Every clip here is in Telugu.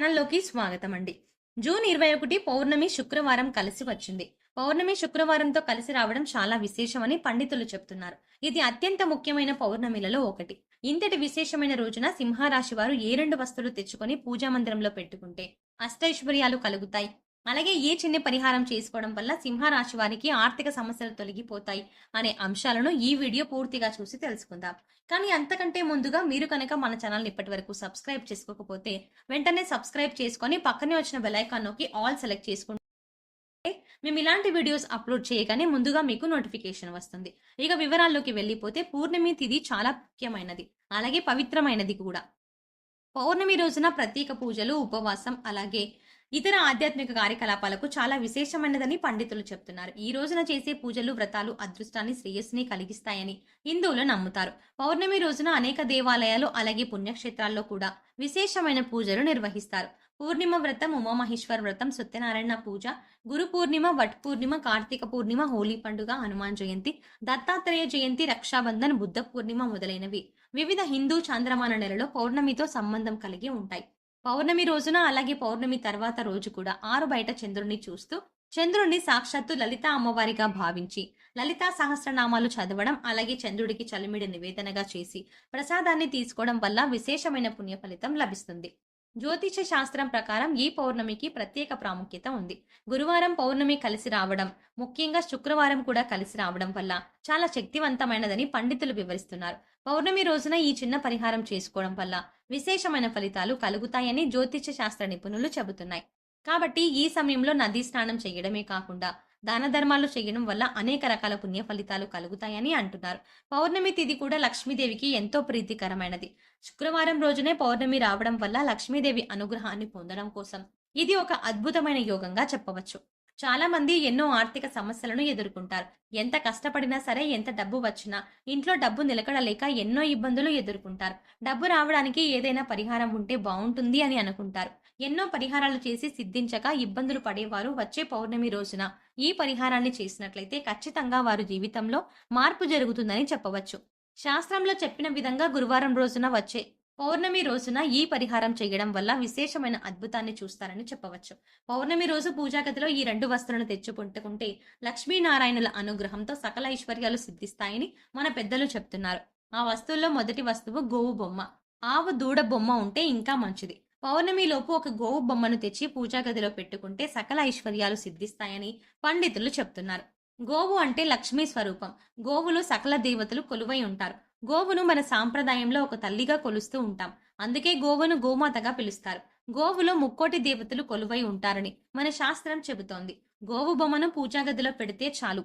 ఛానల్లోకి స్వాగతం అండి జూన్ ఇరవై ఒకటి పౌర్ణమి శుక్రవారం కలిసి వచ్చింది. పౌర్ణమి శుక్రవారంతో కలిసి రావడం చాలా విశేషమని పండితులు చెప్తున్నారు. ఇది అత్యంత ముఖ్యమైన పౌర్ణమిలలో ఒకటి. ఇంతటి విశేషమైన రోజున సింహరాశి వారు ఏ రెండు వస్తువులు తెచ్చుకొని పూజా మందిరంలో పెట్టుకుంటే అష్టైశ్వర్యాలు కలుగుతాయి. అలాగే ఏ చిన్న పరిహారం చేసుకోవడం వల్ల సింహరాశి వారికి ఆర్థిక సమస్యలు తొలగిపోతాయి అనే అంశాలను ఈ వీడియో పూర్తిగా చూసి తెలుసుకుందాం. కానీ అంతకంటే ముందుగా మీరు కనుక మన ఛానల్ ఇప్పటి వరకు సబ్స్క్రైబ్ చేసుకోకపోతే వెంటనే సబ్స్క్రైబ్ చేసుకొని పక్కనే వచ్చిన బెలైకాన్ నొక్కి ఆల్ సెలెక్ట్ చేసుకుంటే మేము ఇలాంటి వీడియోస్ అప్లోడ్ చేయగానే ముందుగా మీకు నోటిఫికేషన్ వస్తుంది. ఇక వివరాల్లోకి వెళ్ళిపోతే పూర్ణమి తిథి చాలా ముఖ్యమైనది. అలాగే పవిత్రమైనది కూడా. పౌర్ణమి రోజున ప్రత్యేక పూజలు ఉపవాసం అలాగే ఇతర ఆధ్యాత్మిక కార్యకలాపాలకు చాలా విశేషమైనదని పండితులు చెప్తున్నారు. ఈ రోజున చేసే పూజలు వ్రతాలు అదృష్టాన్ని శ్రేయస్సుని కలిగిస్తాయని హిందువులు నమ్ముతారు. పౌర్ణమి రోజున అనేక దేవాలయాలు అలాగే పుణ్యక్షేత్రాల్లో కూడా విశేషమైన పూజలు నిర్వహిస్తారు. పూర్ణిమ వ్రతం ఉమామహేశ్వర వ్రతం సత్యనారాయణ పూజ గురు పూర్ణిమ వట్ పూర్ణిమ కార్తీక పూర్ణిమ హోలీ పండుగ హనుమాన్ జయంతి దత్తాత్రేయ జయంతి రక్షాబంధన్ బుద్ధ పూర్ణిమ మొదలైనవి. వివిధ హిందూ చాంద్రమాన నెలలో పౌర్ణమితో సంబంధం కలిగి ఉంటాయి. పౌర్ణమి రోజున అలాగే పౌర్ణమి తర్వాత రోజు కూడా ఆరు బయట చంద్రుణ్ణి చూస్తూ చంద్రుణ్ణి సాక్షాత్తు లలిత అమ్మవారిగా భావించి లలితా సహస్రనామాలు చదవడం అలాగే చంద్రుడికి చలిమిడి నివేదనగా చేసి ప్రసాదాన్ని తీసుకోవడం వల్ల విశేషమైన పుణ్య ఫలితం లభిస్తుంది. జ్యోతిష శాస్త్రం ప్రకారం ఈ పౌర్ణమికి ప్రత్యేక ప్రాముఖ్యత ఉంది. గురువారం పౌర్ణమి కలిసి రావడం ముఖ్యంగా శుక్రవారం కూడా కలిసి రావడం వల్ల చాలా శక్తివంతమైనదని పండితులు వివరిస్తున్నారు. పౌర్ణమి రోజున ఈ చిన్న పరిహారం చేసుకోవడం వల్ల విశేషమైన ఫలితాలు కలుగుతాయని జ్యోతిష శాస్త్ర నిపుణులు చెబుతున్నాయి. కాబట్టి ఈ సమయంలో నదీ స్నానం చేయడమే కాకుండా దాన ధర్మాలు చేయడం వల్ల అనేక రకాల పుణ్య ఫలితాలు కలుగుతాయని అంటున్నారు. పౌర్ణమి తిథి కూడా లక్ష్మీదేవికి ఎంతో ప్రీతికరమైనది. శుక్రవారం రోజునే పౌర్ణమి రావడం వల్ల లక్ష్మీదేవి అనుగ్రహాన్ని పొందడం కోసం ఇది ఒక అద్భుతమైన యోగంగా చెప్పవచ్చు. చాలా మంది ఎన్నో ఆర్థిక సమస్యలను ఎదుర్కొంటారు. ఎంత కష్టపడినా సరే ఎంత డబ్బు వచ్చినా ఇంట్లో డబ్బు నిలకడలేక ఎన్నో ఇబ్బందులు ఎదుర్కొంటారు. డబ్బు రావడానికి ఏదైనా పరిహారం ఉంటే బాగుంటుంది అని అనుకుంటారు. ఎన్నో పరిహారాలు చేసి సిద్ధించక ఇబ్బందులు పడేవారు వచ్చే పౌర్ణమి రోజున. ఈ పరిహారాన్ని చేసినట్లయితే ఖచ్చితంగా వారు జీవితంలో మార్పు జరుగుతుందని చెప్పవచ్చు. శాస్త్రంలో చెప్పిన విధంగా గురువారం రోజున వచ్చే పౌర్ణమి రోజున ఈ పరిహారం చేయడం వల్ల విశేషమైన అద్భుతాన్ని చూస్తారని చెప్పవచ్చు. పౌర్ణమి రోజు పూజాగతిలో ఈ రెండు వస్తువులను తెచ్చుకుంటుకుంటే లక్ష్మీనారాయణుల అనుగ్రహంతో సకల ఐశ్వర్యాలు సిద్ధిస్తాయని మన పెద్దలు చెప్తున్నారు. ఆ వస్తువుల్లో మొదటి వస్తువు గోవు బొమ్మ. ఆవు దూడ బొమ్మ ఉంటే ఇంకా మంచిది. పౌర్ణమి లోపు ఒక గోవు బొమ్మను తెచ్చి పూజా గదిలో పెట్టుకుంటే సకల ఐశ్వర్యాలు సిద్ధిస్తాయని పండితులు చెప్తున్నారు. గోవు అంటే లక్ష్మీ స్వరూపం. గోవులు సకల దేవతలు కొలువై ఉంటారు. గోవును మన సాంప్రదాయంలో ఒక తల్లిగా కొలుస్తూ ఉంటాం. అందుకే గోవును గోమాతగా పిలుస్తారు. గోవులో ముక్కోటి దేవతలు కొలువై ఉంటారని మన శాస్త్రం చెబుతోంది. గోవు బొమ్మను పూజాగదిలో పెడితే చాలు.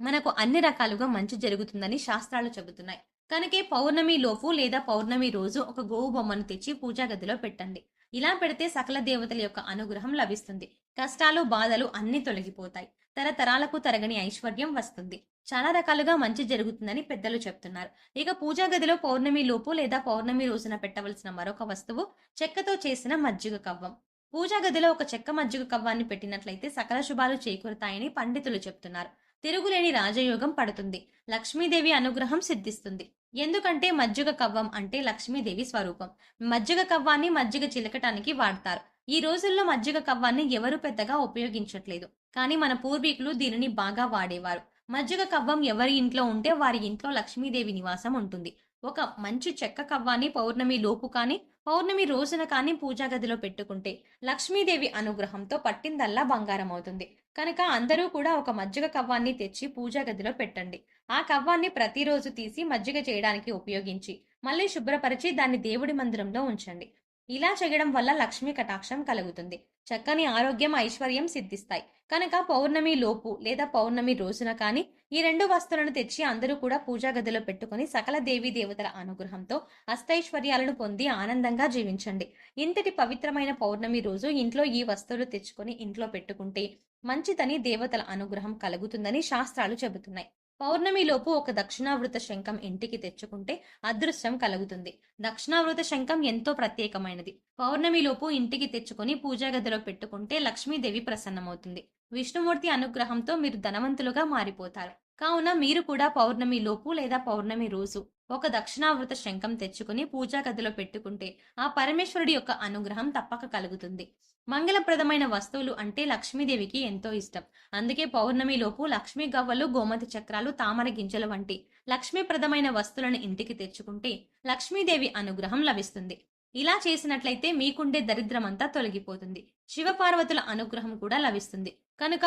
మనకు అన్ని రకాలుగా మంచి జరుగుతుందని శాస్త్రాలు చెబుతున్నాయి. కనుకే పౌర్ణమి లోపు లేదా పౌర్ణమి రోజు ఒక గోవు బొమ్మను తెచ్చి పూజా గదిలో పెట్టండి. ఇలా పెడితే సకల దేవతల యొక్క అనుగ్రహం లభిస్తుంది. కష్టాలు బాధలు అన్ని తొలగిపోతాయి. తరతరాలకు తరగని ఐశ్వర్యం వస్తుంది. చాలా రకాలుగా మంచి జరుగుతుందని పెద్దలు చెప్తున్నారు. ఇక పూజా గదిలో పౌర్ణమి లోపు లేదా పౌర్ణమి రోజున పెట్టవలసిన మరొక వస్తువు చెక్కతో చేసిన మజ్జిగ కవ్వం. పూజా గదిలో ఒక చెక్క మజ్జిగ కవ్వాన్ని పెట్టినట్లయితే సకల శుభాలు చేకూరుతాయని పండితులు చెప్తున్నారు. తిరుగులేని రాజయోగం పడుతుంది. లక్ష్మీదేవి అనుగ్రహం సిద్ధిస్తుంది. ఎందుకంటే మజ్జిగ కవ్వం అంటే లక్ష్మీదేవి స్వరూపం. మజ్జిగ కవ్వాన్ని మజ్జిగ చిలకటానికి వాడతారు. ఈ రోజుల్లో మజ్జిగ కవ్వాన్ని ఎవరు పెద్దగా ఉపయోగించట్లేదు. కానీ మన పూర్వీకులు దీనిని బాగా వాడేవారు. మజ్జిగ కవ్వం ఎవరి ఇంట్లో ఉంటే వారి ఇంట్లో లక్ష్మీదేవి నివాసం ఉంటుంది. ఒక మంచి చెక్క కవ్వాన్ని పౌర్ణమి లోపు కానీ పౌర్ణమి రోజున కానీ పూజా గదిలో పెట్టుకుంటే లక్ష్మీదేవి అనుగ్రహంతో పట్టిందల్లా బంగారం అవుతుంది. కనుక అందరూ కూడా ఒక మజ్జిగ కవ్వాన్ని తెచ్చి పూజా గదిలో పెట్టండి. ఆ కవ్వాన్ని ప్రతిరోజు తీసి మజ్జిగ చేయడానికి ఉపయోగించి మళ్ళీ శుభ్రపరిచి దాన్ని దేవుడి మందిరంలో ఉంచండి. ఇలా చేయడం వల్ల లక్ష్మీ కటాక్షం కలుగుతుంది. చక్కని ఆరోగ్యం ఐశ్వర్యం సిద్ధిస్తాయి. కనుక పౌర్ణమి లోపు లేదా పౌర్ణమి రోజున కానీ ఈ రెండు వస్తువులను తెచ్చి అందరూ కూడా పూజా గదిలో పెట్టుకుని సకల దేవీ దేవతల అనుగ్రహంతో అష్టైశ్వర్యాలను పొంది ఆనందంగా జీవించండి. ఇంతటి పవిత్రమైన పౌర్ణమి రోజు ఇంట్లో ఈ వస్తువులు తెచ్చుకొని ఇంట్లో పెట్టుకుంటే మంచిదని దేవతల అనుగ్రహం కలుగుతుందని శాస్త్రాలు చెబుతున్నాయి. పౌర్ణమిలోపు ఒక దక్షిణావృత శంఖం ఇంటికి తెచ్చుకుంటే అదృష్టం కలుగుతుంది. దక్షిణావృత శంఖం ఎంతో ప్రత్యేకమైనది. పౌర్ణమిలోపు ఇంటికి తెచ్చుకొని పూజా గదిలో పెట్టుకుంటే లక్ష్మీదేవి ప్రసన్నమవుతుంది. విష్ణుమూర్తి అనుగ్రహంతో మీరు ధనవంతులుగా మారిపోతారు. కావున మీరు కూడా పౌర్ణమి లోపు లేదా పౌర్ణమి రోజు ఒక దక్షిణావృత శంఖం తెచ్చుకుని పూజా గదిలో పెట్టుకుంటే ఆ పరమేశ్వరుడి యొక్క అనుగ్రహం తప్పక కలుగుతుంది. మంగళప్రదమైన వస్తువులు అంటే లక్ష్మీదేవికి ఎంతో ఇష్టం. అందుకే పౌర్ణమి లోపు లక్ష్మీ గవ్వలు గోమతి చక్రాలు తామర గింజలు వంటి లక్ష్మీప్రదమైన వస్తువులను ఇంటికి తెచ్చుకుంటే లక్ష్మీదేవి అనుగ్రహం లభిస్తుంది. ఇలా చేసినట్లయితే మీకుండే దరిద్రమంతా తొలగిపోతుంది. శివపార్వతుల అనుగ్రహం కూడా లభిస్తుంది. కనుక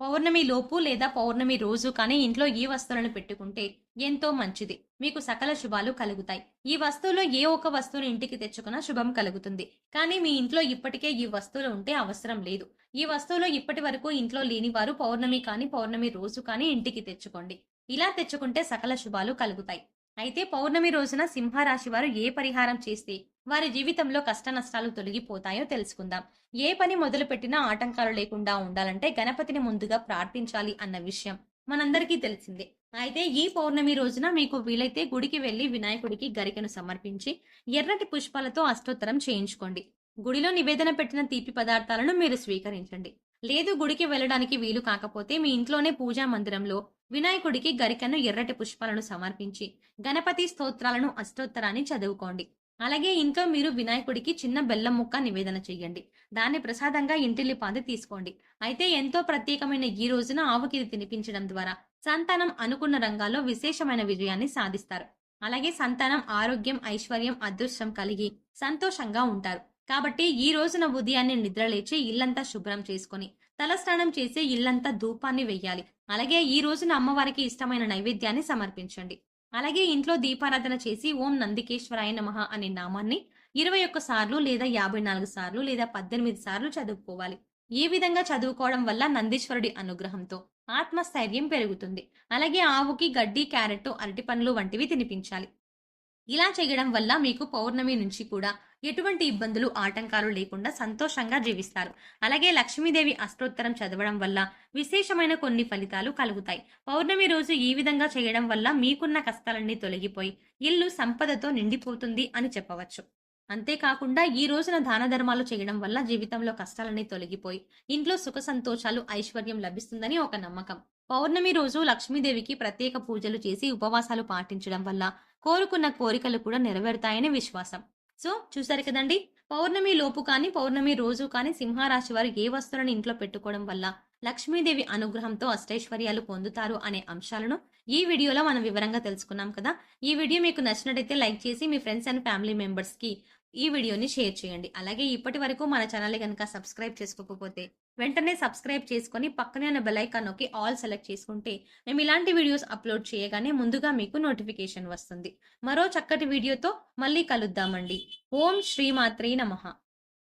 పౌర్ణమి లోపు లేదా పౌర్ణమి రోజు కానీ ఇంట్లో ఈ వస్తువులను పెట్టుకుంటే ఎంతో మంచిది. మీకు సకల శుభాలు కలుగుతాయి. ఈ వస్తువులో ఏ ఒక్క వస్తువును ఇంటికి తెచ్చుకున్నా శుభం కలుగుతుంది. కానీ మీ ఇంట్లో ఇప్పటికే ఈ వస్తువులు ఉంటే అవసరం లేదు. ఈ వస్తువులో ఇప్పటి వరకు ఇంట్లో లేని వారు పౌర్ణమి కానీ పౌర్ణమి రోజు కానీ ఇంటికి తెచ్చుకోండి. ఇలా తెచ్చుకుంటే సకల శుభాలు కలుగుతాయి. అయితే పౌర్ణమి రోజున సింహరాశి వారు ఏ పరిహారం చేస్తే వారి జీవితంలో కష్ట నష్టాలు తొలగిపోతాయో తెలుసుకుందాం. ఏ పని మొదలుపెట్టినా ఆటంకాలు లేకుండా ఉండాలంటే గణపతిని ముందుగా ప్రార్థించాలి అన్న విషయం మనందరికీ తెలిసిందే. అయితే ఈ పౌర్ణమి రోజున మీకు వీలైతే గుడికి వెళ్ళి వినాయకుడికి గరికను సమర్పించి ఎర్రటి పుష్పాలతో అష్టోత్తరం చేయించుకోండి. గుడిలో నివేదన పెట్టిన తీపి పదార్థాలను మీరు స్వీకరించండి. లేదు గుడికి వెళ్ళడానికి వీలు కాకపోతే మీ ఇంట్లోనే పూజా మందిరంలో వినాయకుడికి గరికను ఎర్రటి పుష్పాలను సమర్పించి గణపతి స్తోత్రాలను అష్టోత్తరాన్ని చదువుకోండి. అలాగే ఇంట్లో మీరు వినాయకుడికి చిన్న బెల్లం ముక్క నివేదన చేయండి. దాన్ని ప్రసాదంగా ఇంటిల్లిపాది తీసుకోండి. అయితే ఎంతో ప్రత్యేకమైన ఈ రోజున ఆవుకి తినిపించడం ద్వారా సంతానం అనుకున్న రంగాల్లో విశేషమైన విజయాన్ని సాధిస్తారు. అలాగే సంతానం ఆరోగ్యం ఐశ్వర్యం అదృష్టం కలిగి సంతోషంగా ఉంటారు. కాబట్టి ఈ రోజున ఉదయాన్నే నిద్రలేచి ఇల్లంతా శుభ్రం చేసుకుని తలస్నానం చేసి ఇల్లంతా ధూపాన్ని వెయ్యాలి. అలాగే ఈ రోజున అమ్మవారికి ఇష్టమైన నైవేద్యాన్ని సమర్పించండి. అలాగే ఇంట్లో దీపారాధన చేసి ఓం నందికేశ్వరాయ నమః అనే నామాన్ని ఇరవై ఒక్క సార్లు లేదా యాభై నాలుగు సార్లు లేదా పద్దెనిమిది సార్లు చదువుకోవాలి. ఈ విధంగా చదువుకోవడం వల్ల నందీశ్వరుడి అనుగ్రహంతో ఆత్మస్థైర్యం పెరుగుతుంది. అలాగే ఆవుకి గడ్డి క్యారెట్ అరటి పండ్లు వంటివి తినిపించాలి. ఇలా చేయడం వల్ల మీకు పౌర్ణమి నుంచి కూడా ఎటువంటి ఇబ్బందులు ఆటంకాలు లేకుండా సంతోషంగా జీవిస్తారు. అలాగే లక్ష్మీదేవి అష్టోత్తరం చదవడం వల్ల విశేషమైన కొన్ని ఫలితాలు కలుగుతాయి. పౌర్ణమి రోజు ఈ విధంగా చేయడం వల్ల మీకున్న కష్టాలన్నీ తొలగిపోయి ఇల్లు సంపదతో నిండిపోతుంది అని చెప్పవచ్చు. అంతేకాకుండా ఈ రోజున దాన ధర్మాలు చేయడం వల్ల జీవితంలో కష్టాలన్నీ తొలగిపోయి ఇంట్లో సుఖ సంతోషాలు ఐశ్వర్యం లభిస్తుందని ఒక నమ్మకం. పౌర్ణమి రోజు లక్ష్మీదేవికి ప్రత్యేక పూజలు చేసి ఉపవాసాలు పాటించడం వల్ల కోరుకున్న కోరికలు కూడా నెరవేరుతాయని విశ్వాసం. సో చూసారు కదండి? పౌర్ణమి లోపు కానీ పౌర్ణమి రోజు కానీ సింహరాశి వారు ఏ వస్తువులను ఇంట్లో పెట్టుకోవడం వల్ల లక్ష్మీదేవి అనుగ్రహంతో అష్టైశ్వర్యాలు పొందుతారు అనే అంశాలను ఈ వీడియోలో మనం వివరంగా తెలుసుకున్నాం కదా. ఈ వీడియో మీకు నచ్చినట్టయితే లైక్ చేసి మీ ఫ్రెండ్స్ అండ్ ఫ్యామిలీ మెంబర్స్కి ఈ వీడియోని షేర్ చేయండి. అలాగే ఇప్పటి వరకు మన ఛానల్ని కనుక సబ్స్క్రైబ్ చేసుకోకపోతే వెంటనే సబ్స్క్రైబ్ చేసుకొని పక్కనే ఉన్న బెల్ ఐకాన్ నొక్కి ఆల్ సెలెక్ట్ చేసుకుంటే మేము ఇలాంటి వీడియోస్ అప్లోడ్ చేయగానే ముందుగా మీకు నోటిఫికేషన్ వస్తుంది. మరో చక్కటి వీడియోతో మళ్ళీ కలుద్దామండి. ఓం శ్రీమాత్రే నమః.